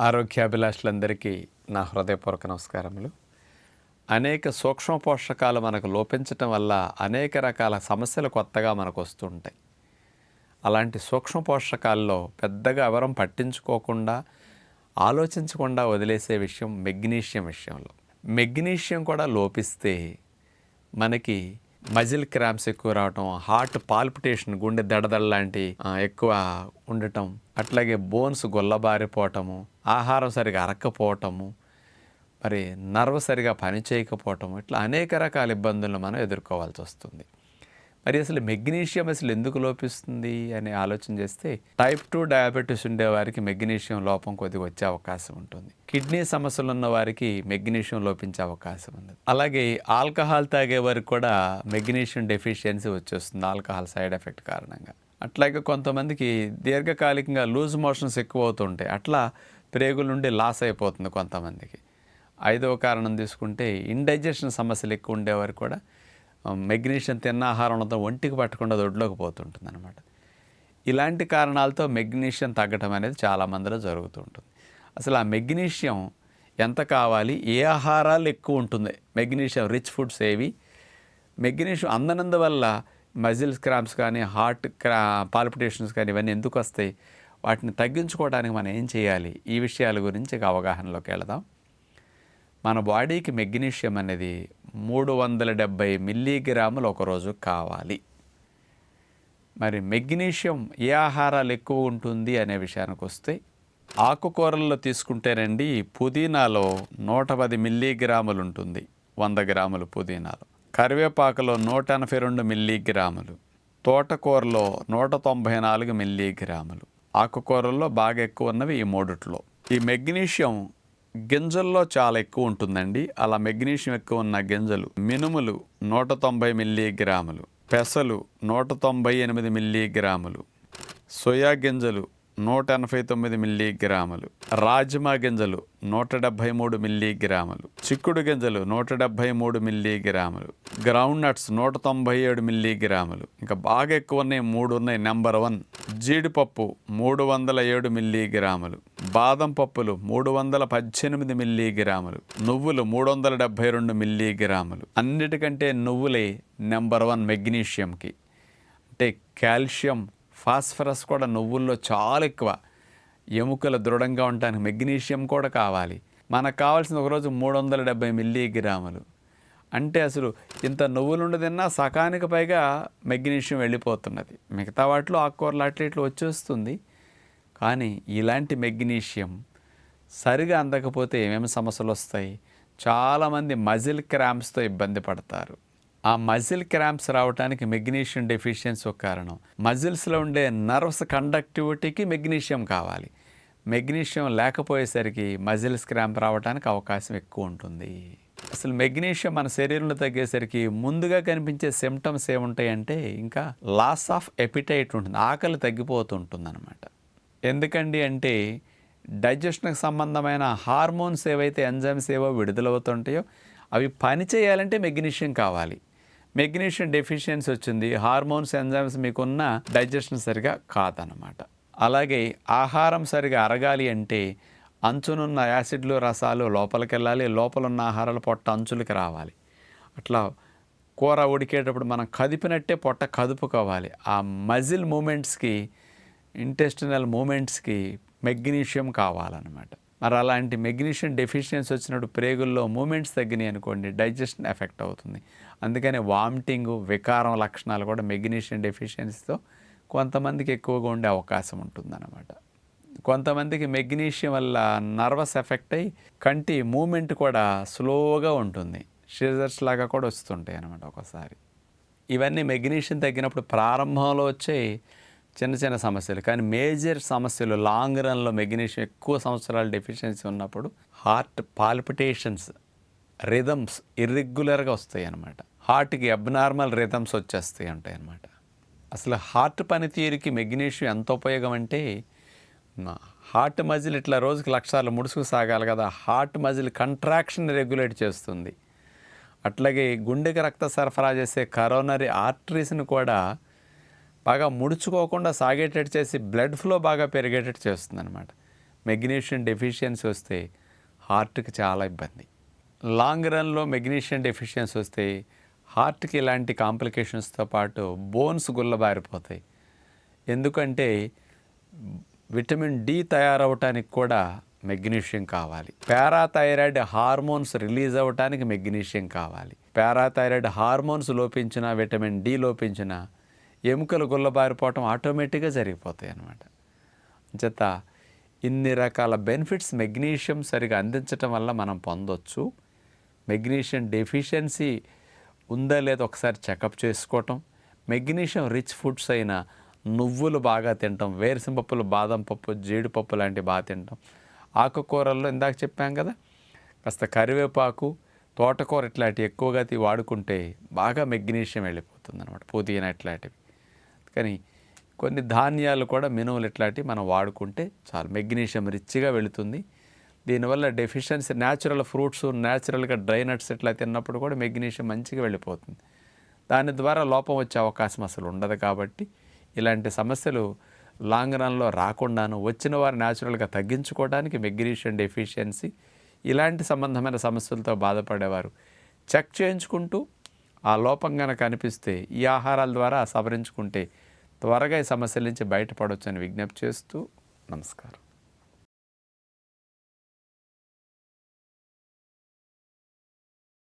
ఆరోగ్యాభిలాషులందరికీ నా హృదయపూర్వక నమస్కారములు. అనేక సూక్ష్మ పోషకాలు మనకు లోపించటం వల్ల అనేక రకాల సమస్యలు కొత్తగా మనకు వస్తుంటాయి. అలాంటి సూక్ష్మ పోషకాల్లో పెద్దగా ఎవరం పట్టించుకోకుండా ఆలోచించకుండా వదిలేసే విషయం మెగ్నీషియం విషయంలో. మెగ్నీషియం కూడా లోపిస్తే మనకి మజిల్ క్రాంప్స్ ఎక్కువ రావటం హార్ట్ పాల్పిటేషన్ గుండె దడదడ లాంటి ఎక్కువ ఉండటం అట్లాగే బోన్స్ గొల్లబారిపోవటము ఆహారం సరిగా అరక్కపోవటము మరి నర్వ్ సరిగా పనిచేయకపోవటం ఇట్లా అనేక రకాల ఇబ్బందులను మనం ఎదుర్కోవాల్సి వస్తుంది. మరి అసలు మెగ్నీషియం అసలు ఎందుకు లోపిస్తుంది అని ఆలోచన చేస్తే టైప్ టూ డయాబెటీస్ ఉండే వారికి మెగ్నీషియం లోపం కొద్దిగా వచ్చే అవకాశం ఉంటుంది. కిడ్నీ సమస్యలు ఉన్న వారికి మెగ్నీషియం లోపించే అవకాశం ఉంది. అలాగే ఆల్కహాల్ తాగే వారికి కూడా మెగ్నీషియం డెఫిషియన్సీ వచ్చేస్తుంది ఆల్కహాల్ సైడ్ ఎఫెక్ట్ కారణంగా. అట్లాగే కొంతమందికి దీర్ఘకాలికంగా లూజ్ మోషన్స్ ఎక్కువ అవుతుంటాయి అట్లా ప్రేగుల నుండి లాస్ అయిపోతుంది కొంతమందికి. ఐదవ కారణం తీసుకుంటే ఇండైజెషన్ సమస్యలు ఎక్కువ ఉండేవారు కూడా మెగ్నీషియం తిన్న ఆహారంతో ఒంటికి పట్టకుండా దొడ్లోకి పోతుంటుంది అనమాట ఇలాంటి కారణాలతో మెగ్నీషియం తగ్గటం అనేది చాలా మందిలో జరుగుతూ ఉంటుంది అసలు ఆ మెగ్నీషియం ఎంత కావాలి? ఏ ఆహారాలు ఎక్కువ ఉంటుంది? మెగ్నీషియం రిచ్ ఫుడ్స్ ఏవి? మెగ్నీషియం అందనందువల్ల మజిల్స్ క్రాంప్స్ కానీ హార్ట్ క్రా పాల్పిటేషన్స్ కానీ ఇవన్నీ ఎందుకు వస్తాయి? వాటిని తగ్గించుకోవడానికి మనం ఏం చేయాలి? ఈ విషయాల గురించి అవగాహనలోకి వెళదాం. మన బాడీకి మెగ్నీషియం అనేది మూడు వందల డెబ్భై మిల్లీగ్రాములు ఒకరోజు కావాలి. మరి మెగ్నీషియం ఏ ఆహారాలు ఎక్కువ ఉంటుంది అనే విషయానికి వస్తే ఆకుకూరల్లో తీసుకుంటేనండి పుదీనాలో నూట పది మిల్లీగ్రాములు ఉంటుంది వంద గ్రాములు పుదీనాలో. కరివేపాకులో నూట ఎనభై రెండు మిల్లీగ్రాములు తోటకూరలో నూట తొంభై నాలుగు మిల్లీగ్రాములు. ఆకుకూరల్లో బాగా ఎక్కువ ఉన్నవి ఈ మూడిట్లో. ఈ మెగ్నీషియం గింజల్లో చాలా ఎక్కువ ఉంటుందండి. అలా మెగ్నీషియం ఎక్కువ ఉన్న గింజలు మినుములు నూట తొంభై మిల్లీగ్రాములు పెసలు నూట తొంభై ఎనిమిది మిల్లీగ్రాములు సోయా గింజలు నూట ఎనభై తొమ్మిది మిల్లీగ్రాములు. రాజ్మా గింజలు నూట డెబ్భై మూడు మిల్లీగ్రాములు. చిక్కుడు గింజలు నూట డెబ్భై మూడు మిల్లీగ్రాములు. గ్రౌండ్ నట్స్ నూట తొంభై ఏడు మిల్లీగ్రాములు. ఇంకా బాగా ఎక్కువ ఉన్నాయి మూడు ఉన్నాయి నెంబర్ వన్ జీడిపప్పు మూడు వందల ఏడు మిల్లీగ్రాములు. బాదం పప్పులు మూడు వందల పద్దెనిమిది మిల్లీగ్రాములు. నువ్వులు మూడు వందల డెబ్భై రెండు మిల్లీగ్రాములు. అన్నిటికంటే నువ్వులే నెంబర్ వన్ మెగ్నీషియంకి. అంటే కాల్షియం ఫాస్ఫరస్ కూడా నువ్వుల్లో చాలా ఎక్కువ. ఎముకలు దృఢంగా ఉండటానికి మెగ్నీషియం కూడా కావాలి. మనకు కావాల్సిన ఒకరోజు మూడు వందల డెబ్బై మిల్లీగ్రాములు. అంటే అసలు ఇంత నువ్వులుండి తిన్నా సకానికి పైగా మెగ్నీషియం వెళ్ళిపోతున్నది. మిగతా వాటిలో ఆకుకూరలు అట్లా ఇట్లా వచ్చేస్తుంది. కానీ ఇలాంటి మెగ్నీషియం సరిగా అందకపోతే ఏమేమి సమస్యలు వస్తాయి? చాలామంది మజిల్ క్రాంప్స్తో ఇబ్బంది పడతారు. ఆ మజిల్ క్రాంప్స్ రావడానికి మెగ్నీషియం డెఫిషియన్సీ ఒక కారణం. మజిల్స్లో ఉండే నర్వ్స్ కండక్టివిటీకి మెగ్నీషియం కావాలి. మెగ్నీషియం లేకపోయేసరికి మజిల్స్ క్రాంప్ రావడానికి అవకాశం ఎక్కువ ఉంటుంది. అసలు మెగ్నీషియం మన శరీరంలో తగ్గేసరికి ముందుగా కనిపించే సిమ్టమ్స్ ఏముంటాయంటే ఇంకా లాస్ ఆఫ్ ఎపిటైట్ ఉంటుంది. ఆకలి తగ్గిపోతుంటుంది అనమాట ఎందుకండి అంటే డైజెషన్కి సంబంధమైన హార్మోన్స్ ఏవైతే ఎంజైమ్స్ ఏవో విడుదలవుతుంటాయో అవి పని చేయాలంటే మెగ్నీషియం కావాలి. మెగ్నీషియం డెఫిషియన్సీ వచ్చింది హార్మోన్స్ ఎంజైమ్స్ మీకున్న డైజెషన్ సరిగా కాదనమాట అలాగే ఆహారం సరిగా అరగాలి అంటే అంచునున్న యాసిడ్లు రసాలు లోపలికి వెళ్ళాలి లోపల ఉన్న ఆహారాలు పొట్ట అంచులకి రావాలి. అట్లా కూర ఉడికేటప్పుడు మనం కదిపినట్టే పొట్ట కదుపుకోవాలి. ఆ మజిల్ మూమెంట్స్కి ఇంటెస్టినల్ మూమెంట్స్కి మెగ్నీషియం కావాలన్నమాట. మరి అలాంటి మెగ్నీషియం డెఫిషియన్సీ వచ్చినప్పుడు ప్రేగుల్లో మూమెంట్స్ తగ్గినాయి అనుకోండి డైజెషన్ ఎఫెక్ట్ అవుతుంది. అందుకనే వామిటింగ్ వికారం లక్షణాలు కూడా మెగ్నీషియం డెఫిషియన్సీతో కొంతమందికి ఎక్కువగా ఉండే అవకాశం ఉంటుందన్నమాట. కొంతమందికి మెగ్నీషియం వల్ల నర్వస్ ఎఫెక్ట్ అయ్యి కంటి మూమెంట్ కూడా స్లోగా ఉంటుంది. షీజర్స్ లాగా కూడా వస్తుంటాయి అనమాట ఒకసారి. ఇవన్నీ మెగ్నీషియం తగ్గినప్పుడు ప్రారంభంలో వచ్చే చిన్న చిన్న సమస్యలు. కానీ మేజర్ సమస్యలు లాంగ్ రన్లో మెగ్నీషియం ఎక్కువ సంవత్సరాలు డెఫిషియన్సీ ఉన్నప్పుడు హార్ట్ పాల్పిటేషన్స్ రిథమ్స్ ఇర్రెగ్యులర్గా వస్తాయి అన్నమాట హార్ట్కి అబ్నార్మల్ రిథమ్స్ వచ్చేస్తాయి ఉంటాయి అన్నమాట అసలు హార్ట్ పనితీరుకి మెగ్నీషియం ఎంత ఉపయోగం అంటే హార్ట్ మజిల్ ఇట్లా రోజుకి లక్షాలు ముడుసుకు సాగాలి కదా హార్ట్ మజిల్ కంట్రాక్షన్ రెగ్యులేట్ చేస్తుంది. అట్లాగే గుండెకి రక్త సరఫరా చేసే కరోనరీ ఆర్టరీస్ని కూడా బాగా ముడుచుకోకుండా సాగేటట్టు చేసి బ్లడ్ ఫ్లో బాగా పెరిగేటట్టు చేస్తుంది అనమాట మెగ్నీషియం డెఫిషియన్సీ వస్తే హార్ట్కి చాలా ఇబ్బంది. లాంగ్ రన్లో మెగ్నీషియం డెఫిషియన్సీ వస్తే హార్ట్కి ఇలాంటి కాంప్లికేషన్స్తో పాటు బోన్స్ గుల్లబారిపోతాయి. ఎందుకంటే విటమిన్ డి తయారవటానికి కూడా మెగ్నీషియం కావాలి. పారాథైరాయిడ్ హార్మోన్స్ రిలీజ్ అవ్వటానికి మెగ్నీషియం కావాలి. పారాథైరాయిడ్ హార్మోన్స్ లోపించిన విటమిన్ డి లోపించిన ఎముకలు గుల్లబారిపోవటం ఆటోమేటిక్గా జరిగిపోతాయి అన్నమాట. చేత ఇన్ని రకాల బెనిఫిట్స్ మెగ్నీషియం సరిగా అందించటం వల్ల మనం పొందొచ్చు. మెగ్నీషియం డెఫిషియన్సీ ఉందా లేదా ఒకసారి చెకప్ చేసుకోవటం. మెగ్నీషియం రిచ్ ఫుడ్స్ అయిన నువ్వులు బాగా తినటం వేరుసింపప్పులు బాదం పప్పు జీడిపప్పు లాంటివి బాగా తినటం. ఆకుకూరల్లో ఇందాక చెప్పాం కదా కాస్త కరివేపాకు తోటకూర ఇట్లాంటివి ఎక్కువగా వాడుకుంటే బాగా మెగ్నీషియం వెళ్ళిపోతుంది అనమాట పుదీనా ఇట్లాంటివి. కానీ కొన్ని ధాన్యాలు కూడా మినుములు ఇట్లాంటివి మనం వాడుకుంటే చాలు. మెగ్నీషియం రిచ్గా వెళుతుంది. దీనివల్ల డెఫిషియన్సీ న్యాచురల్ ఫ్రూట్స్ న్యాచురల్గా డ్రై నట్స్ ఇట్లా తిన్నప్పుడు కూడా మెగ్నీషియం మంచిగా వెళ్ళిపోతుంది. దాని ద్వారా లోపం వచ్చే అవకాశం అసలు ఉండదు కాబట్టి ఇలాంటి సమస్యలు లాంగ్ రన్లో రాకుండాను వచ్చిన వారు న్యాచురల్గా తగ్గించుకోవడానికి మెగ్నీషియం డెఫిషియన్సీ ఇలాంటి సంబంధమైన సమస్యలతో బాధపడేవారు. చెక్ చేయించుకుంటూ ఆ లోపం కనుక కనిపిస్తే ఈ ఆహారాల ద్వారా సవరించుకుంటే త్వరగా ఈ సమస్యల నుంచి బయటపడవచ్చు అని విజ్ఞప్తి చేస్తూ నమస్కారం.